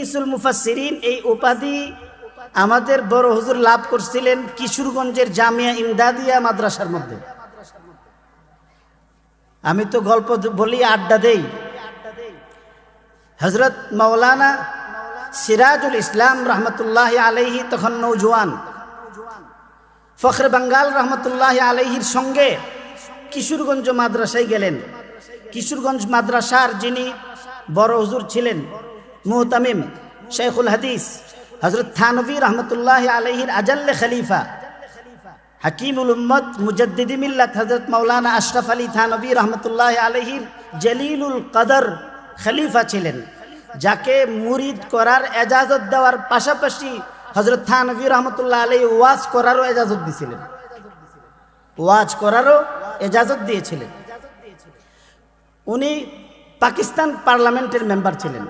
ইসুল মুফাসসিরিন, এই উপাধি আমাদের বড় হুজুর লাভ করছিলেন কিশোরগঞ্জের জামিয়া ইমদাদিয়া মাদ্রাসার মধ্যে। আমি তো গল্প বলি, আড্ডা দেই। হজরত মাওলানা সিরাজুল ইসলাম রহমতুল্লাহ আলাইহি তখন নৌজওয়ান ফখরে বাঙ্গাল রহমতুল্লাহ আলাইহির সঙ্গে কিশোরগঞ্জ মাদ্রাসায় গেলেন। কিশোরগঞ্জ মাদ্রাসার যিনি বড় হুজুর ছিলেন মুহতামিম শেখুল হাদিস হজরত থানভী রহমতুল্লাহ আলহির আজাল্লে খলিফা, হাকিমুল উম্মদ মুজদ্দিদি মিল্লাত হজরত মৌলানা আশরাফ আলী থানভী রহমতুল্লাহ আলহির জলিলুল কদর খলিফা ছিলেন, যাকে মুরিদ করার এজাজত দেওয়ার পাশাপাশি হজরত থানভী রহমতুল্লাহ আলহী ওয়াজ করারও এজাজত দিয়েছিলেন ওয়াজ করারও এজাজত দিয়েছিলেন। উনি পাকিস্তান পার্লামেন্টের মেম্বার ছিলেন।